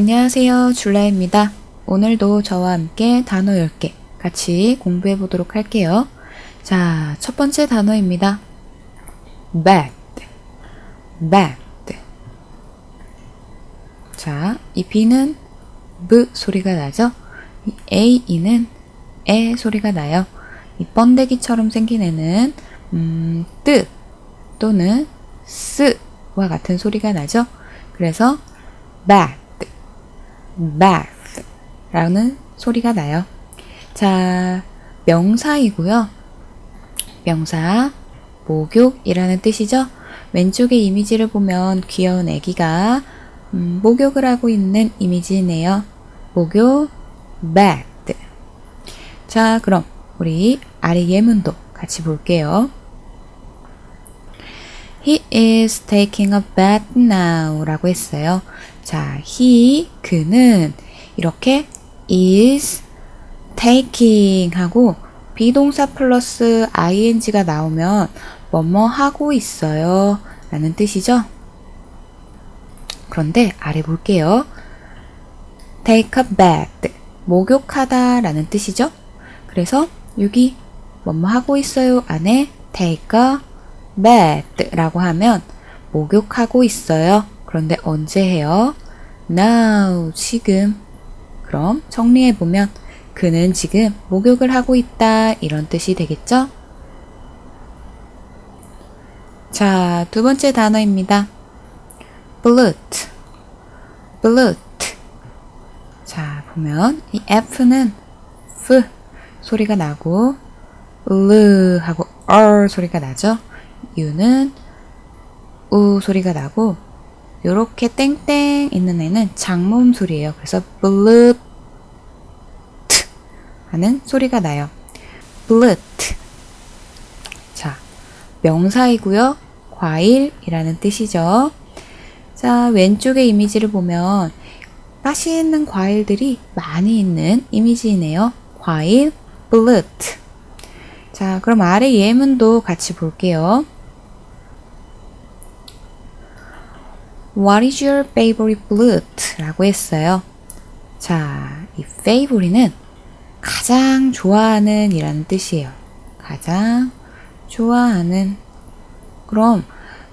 안녕하세요. 줄라입니다. 오늘도 저와 함께 단어 10개 같이 공부해 보도록 할게요. 자, 첫 번째 단어입니다. bad, bad. 자, 이 B는 B 소리가 나죠? 이 A, E는 에 소리가 나요. 이 번데기처럼 생긴 애는 음, 뜨 또는 스와 같은 소리가 나죠? 그래서 bad, bath 라는 소리가 나요. 자, 명사이고요. 명사, 목욕이라는 뜻이죠. 왼쪽의 이미지를 보면 귀여운 애기가 음, 목욕을 하고 있는 이미지네요. 목욕, bath. 자, 그럼 우리 아래 예문도 같이 볼게요. He is taking a bath now 라고 했어요. 자, he, 그는 이렇게 is taking 하고 비동사 플러스 ing가 나오면 뭐뭐 하고 있어요 라는 뜻이죠. 그런데 아래 볼게요. take a bath 목욕하다 라는 뜻이죠. 그래서 여기 뭐뭐 하고 있어요 안에 take a bath 라고 하면 목욕하고 있어요. 그런데 언제 해요? now 지금 그럼 정리해 보면 그는 지금 목욕을 하고 있다 이런 뜻이 되겠죠? 자, 두 번째 단어입니다. bloat, bloat. 자, 보면 이 F는 F 소리가 나고 L 하고 R 소리가 나죠? U는 U 소리가 나고 요렇게 땡땡 있는 애는 장모음 소리예요. 그래서 bloat 하는 소리가 나요. bloat. 자, 명사이고요. 과일이라는 뜻이죠. 자, 왼쪽의 이미지를 보면 맛있는 과일들이 많이 있는 이미지이네요. 과일, bloat. 자, 그럼 아래 예문도 같이 볼게요. What is your favorite bloat? 라고 했어요. 자, 이 favorite는 가장 좋아하는 이라는 뜻이에요. 가장 좋아하는. 그럼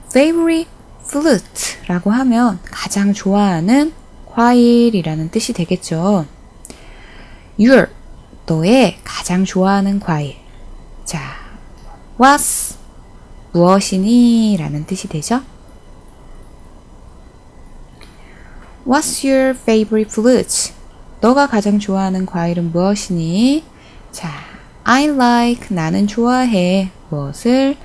favorite fruit 라고 하면 가장 좋아하는 과일이라는 뜻이 되겠죠. your, 너의 가장 좋아하는 과일. 자, what's, 무엇이니? 라는 뜻이 되죠. What's your favorite fruit? 너가 가장 좋아하는 과일은 무엇이니? 자, I like, 나는 좋아해. 무엇을?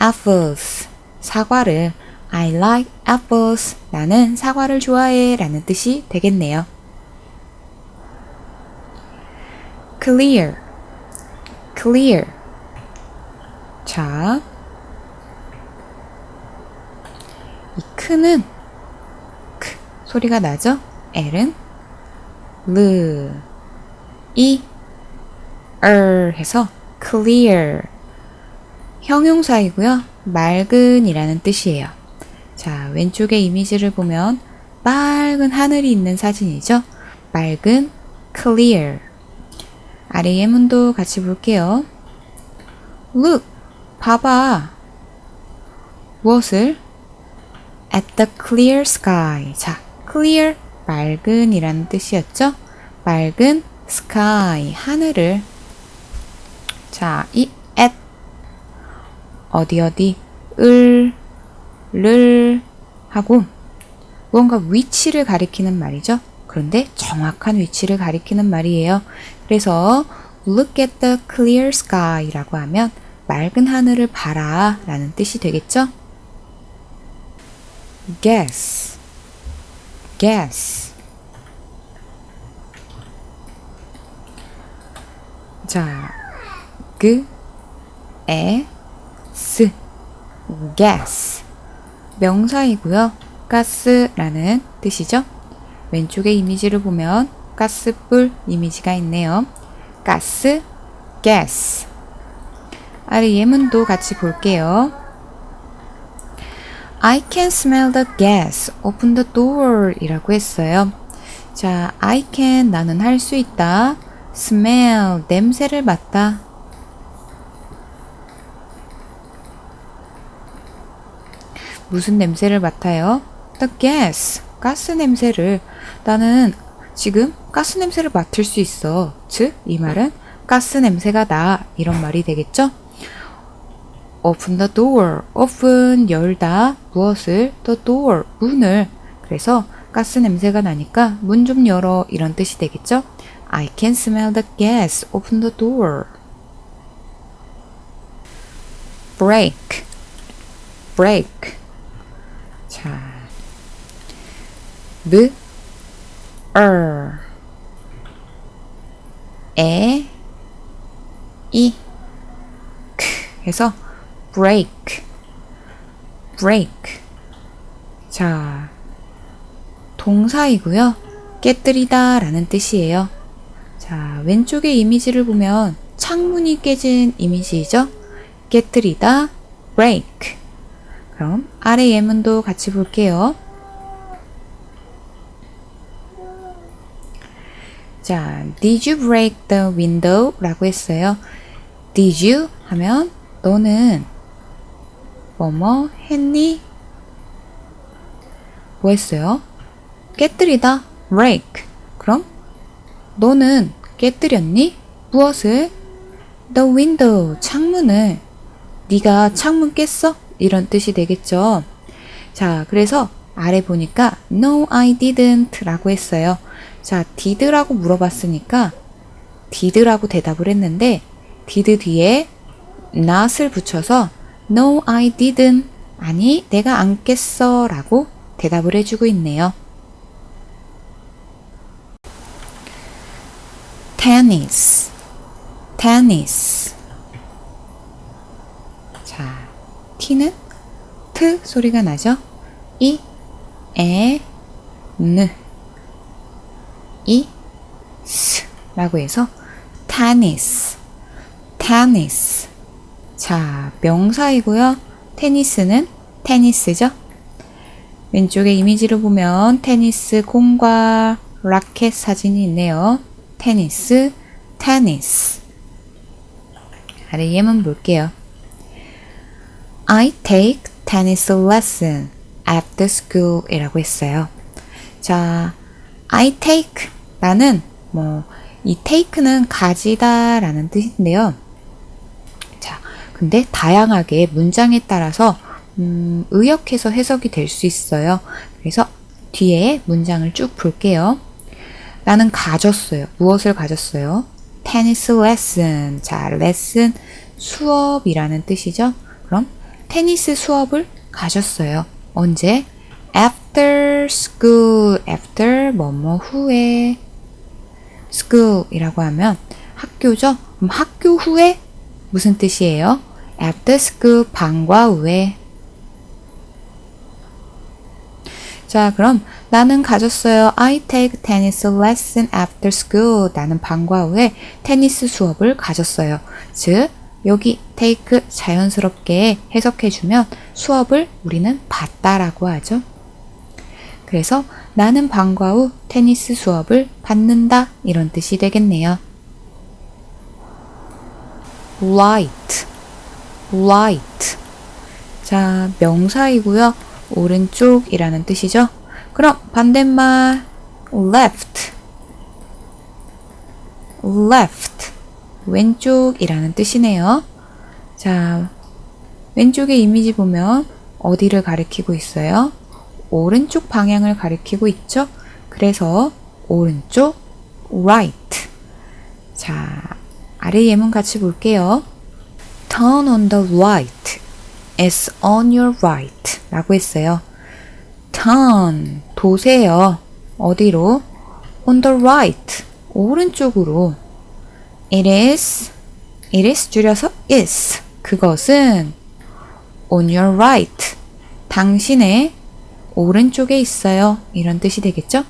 apples, 사과를. I like apples, 나는 사과를 좋아해. 라는 뜻이 되겠네요. clear, clear. 자, 이크 소리가 나죠? L은 르, 이, 을 해서 clear. 형용사이고요. 맑은이라는 뜻이에요. 자, 왼쪽의 이미지를 보면 맑은 하늘이 있는 사진이죠. 맑은 clear. 아래 예문도 같이 볼게요. Look, 봐봐. 무엇을? At the clear sky. 자, clear, 맑은이라는 뜻이었죠. 맑은 sky, 하늘을. 자, 이 at 어디 어디 을, 를 하고 무언가 위치를 가리키는 말이죠. 그런데 정확한 위치를 가리키는 말이에요. 그래서 look at the clear sky라고 하면 맑은 하늘을 봐라 라는 뜻이 되겠죠? guess, guess. 자, 그, 에, 스, guess. 명사이고요. 가스라는 뜻이죠. 왼쪽의 이미지를 보면 가스불 이미지가 있네요. 가스, gas. 아래 예문도 같이 볼게요. I can smell the gas. Open the door 이라고 했어요. 자, I can 나는 할 수 있다. smell 냄새를 맡다. 무슨 냄새를 맡아요? The gas 가스 냄새를 나는 지금 가스 냄새를 맡을 수 있어. 즉, 이 말은 가스 냄새가 나. 이런 말이 되겠죠? Open the door. open 열다. 무엇을? the door. 문을. 그래서 가스 냄새가 나니까 문 좀 열어. 이런 뜻이 되겠죠? I can smell the gas. open the door. break. break. 자. b er 에 이 크 해서 break break 자 동사이고요 깨뜨리다 라는 뜻이에요 자 왼쪽의 이미지를 보면 창문이 깨진 이미지이죠 깨뜨리다 break 그럼 아래 예문도 같이 볼게요 자, did you break the window? 라고 했어요. did you? 하면 너는 뭐뭐 했니? 뭐 했어요? 깨뜨리다. break. 그럼 너는 깨뜨렸니? 무엇을? the window. 창문을. 네가 창문 깼어? 이런 뜻이 되겠죠. 자, 그래서 아래 보니까 no I didn't 라고 했어요. 자, did라고 물어봤으니까 did라고 대답을 했는데 did 뒤에 not을 붙여서 no I didn't 아니 내가 안 깼어 라고 대답을 해주고 있네요. tennis tennis 자, t는 트 소리가 나죠? 이, 에, 느 이, 스 라고 해서 테니스, 테니스. 자, 명사이고요. 테니스는 테니스죠. 왼쪽에 이미지를 보면 테니스 공과 라켓 사진이 있네요. 테니스, 테니스. 아래 예문 볼게요. I take tennis lesson after school 이라고 했어요. 자, I take 라는 뭐 이 take는 가지다 라는 뜻인데요. 자, 근데 다양하게 문장에 따라서 음, 의역해서 해석이 될 수 있어요. 그래서 뒤에 문장을 쭉 볼게요. 나는 가졌어요. 무엇을 가졌어요? 테니스 레슨. 자, 레슨 수업이라는 뜻이죠. 그럼 테니스 수업을 가졌어요. 언제? after school, after 뭐뭐 후에 school이라고 하면 학교죠. 그럼 학교 후에 무슨 뜻이에요? After school 방과 후에 자, 그럼 나는 가졌어요. I take tennis lesson after school. 나는 방과 후에 테니스 수업을 가졌어요. 즉, 여기 take 자연스럽게 해석해주면 수업을 우리는 받다라고 하죠. 그래서 나는 방과 후 테니스 수업을 받는다 이런 뜻이 되겠네요. light, light. 자, 명사이고요. 오른쪽이라는 뜻이죠. 그럼 반대말 left, left. 왼쪽이라는 뜻이네요. 자, 왼쪽의 이미지 보면 어디를 가리키고 있어요? 오른쪽 방향을 가리키고 있죠? 그래서 오른쪽 right. 자, 아래 예문 같이 볼게요. Turn on the right. It's on your right. 라고 했어요. Turn. 도세요. 어디로? On the right. 오른쪽으로. It is. It is 줄여서 is. 그것은 on your right. 당신의 오른쪽에 있어요. 이런 뜻이 되겠죠?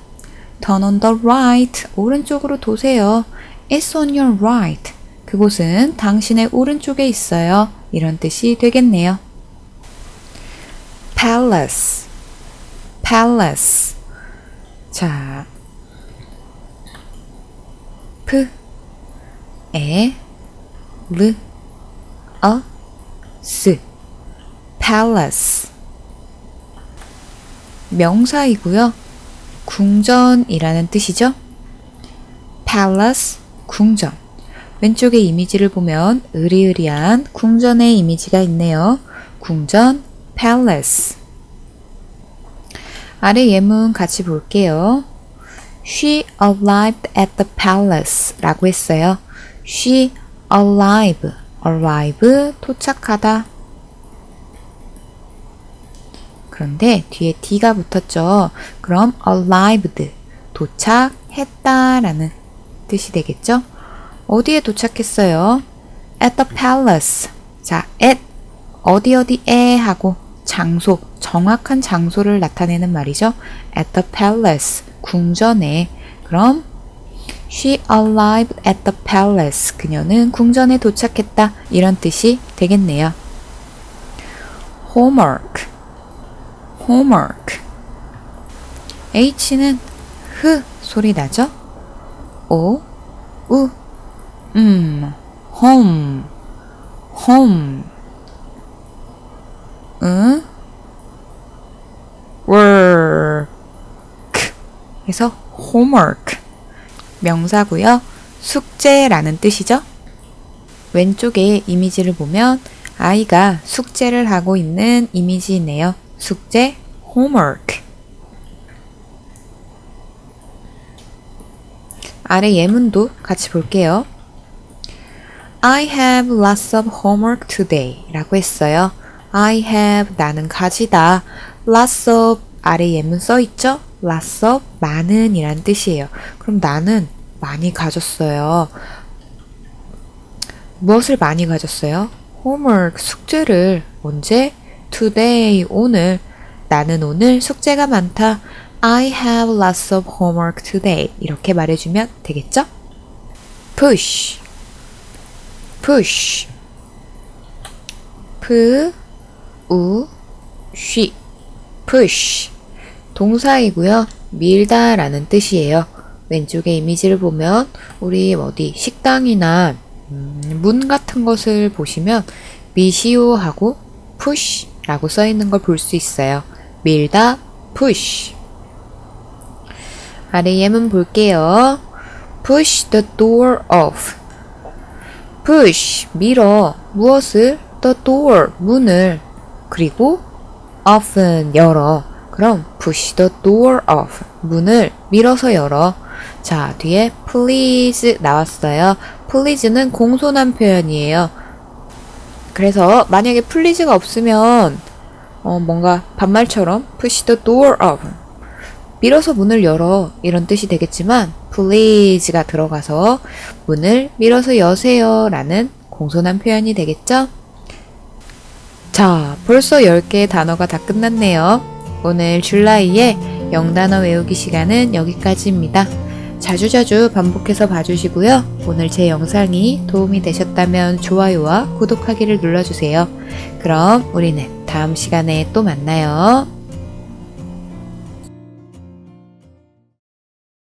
Turn on the right. 오른쪽으로 도세요. It's on your right. 그곳은 당신의 오른쪽에 있어요. 이런 뜻이 되겠네요. Palace. Palace. 자, P 에 L 어 S palace 명사이고요. 궁전이라는 뜻이죠. palace 궁전. 왼쪽에 이미지를 보면 으리으리한 궁전의 이미지가 있네요. 궁전 palace. 아래 예문 같이 볼게요. She arrived at the palace 라고 했어요. She arrive, arrive, 도착하다. 그런데 뒤에 D가 붙었죠. 그럼 arrived, 도착했다 라는 뜻이 되겠죠. 어디에 도착했어요? at the palace. 자, at, 어디 어디에 하고 장소, 정확한 장소를 나타내는 말이죠. at the palace, 궁전에. 그럼 she arrived at the palace. 그녀는 궁전에 도착했다. 이런 뜻이 되겠네요. homework, homework. H는 흐 소리 나죠? O, 우, 음, home, home. 응? work. 그래서 homework. 명사고요. 숙제라는 뜻이죠. 왼쪽에 이미지를 보면 아이가 숙제를 하고 있는 이미지이네요. 숙제 homework. 아래 예문도 같이 볼게요. I have lots of homework today 라고 했어요. I have 나는 가지다. lots of 아래 예문 써 있죠? lots of 많은 이란 뜻이에요. 그럼 나는 많이 가졌어요. 무엇을 많이 가졌어요? homework 숙제를 언제? today 오늘 나는 오늘 숙제가 많다. I have lots of homework today 이렇게 말해주면 되겠죠? push push 푸, 우, 쉬 push 동사이고요. 밀다라는 뜻이에요. 왼쪽에 이미지를 보면 우리 어디 식당이나 음, 문 같은 것을 보시면 미시오 하고 push라고 써 있는 걸 볼 수 있어요. 밀다 push 아래 예문 볼게요. push the door off push 밀어 무엇을 the door 문을 그리고 off은 열어 그럼 push the door off 문을 밀어서 열어 자 뒤에 please 나왔어요 please는 공손한 표현이에요 그래서 만약에 please가 없으면 어, 뭔가 반말처럼 push the door off 밀어서 문을 열어 이런 뜻이 되겠지만 please가 들어가서 문을 밀어서 여세요 라는 공손한 표현이 되겠죠? 자, 벌써 10개의 단어가 다 끝났네요. 오늘 줄라이의 영단어 외우기 시간은 여기까지입니다. 자주자주 반복해서 봐주시고요. 오늘 제 영상이 도움이 되셨다면 좋아요와 구독하기를 눌러주세요. 그럼 우리는 다음 시간에 또 만나요.